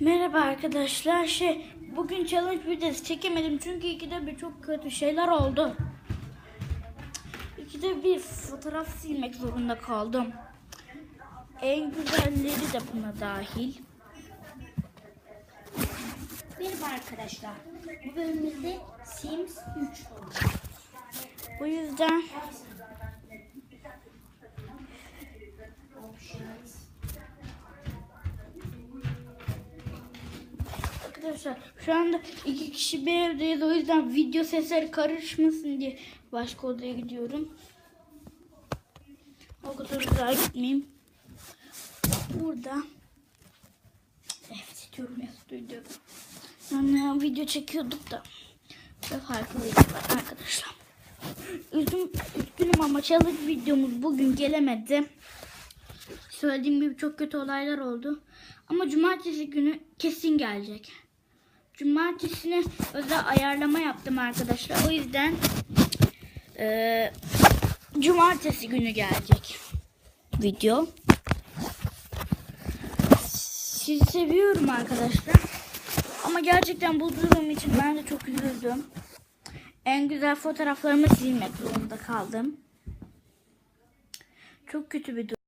Merhaba arkadaşlar. Şey, bugün challenge videosu çekemedim çünkü ikide bir çok kötü şeyler oldu. İkide bir fotoğraf silmek zorunda kaldım. En güzelleri de buna dahil. Merhaba arkadaşlar. Bu bölümümüzde Sims 3 Bu yüzden arkadaşlar şu anda iki kişi bir evdeyiz. O yüzden video sesleri karışmasın diye başka odaya gidiyorum. O kadar uzağa gitmeyeyim. Burada evet diyorum ya stüdyoda. Yani video çekiyorduk da ve farklıydı arkadaşlar. Üzüm, üzgünüm ama challenge videomuz bugün gelemedi. Söylediğim gibi çok kötü olaylar oldu. Ama cumartesi günü kesin gelecek. Cumartesine özel ayarlama yaptım arkadaşlar. O yüzden eee, cumartesi günü gelecek video. Sizi seviyorum arkadaşlar. Ama gerçekten bu durum için ben de çok üzüldüm. En güzel fotoğraflarımı silmek zorunda kaldım. Çok kötü bir durum.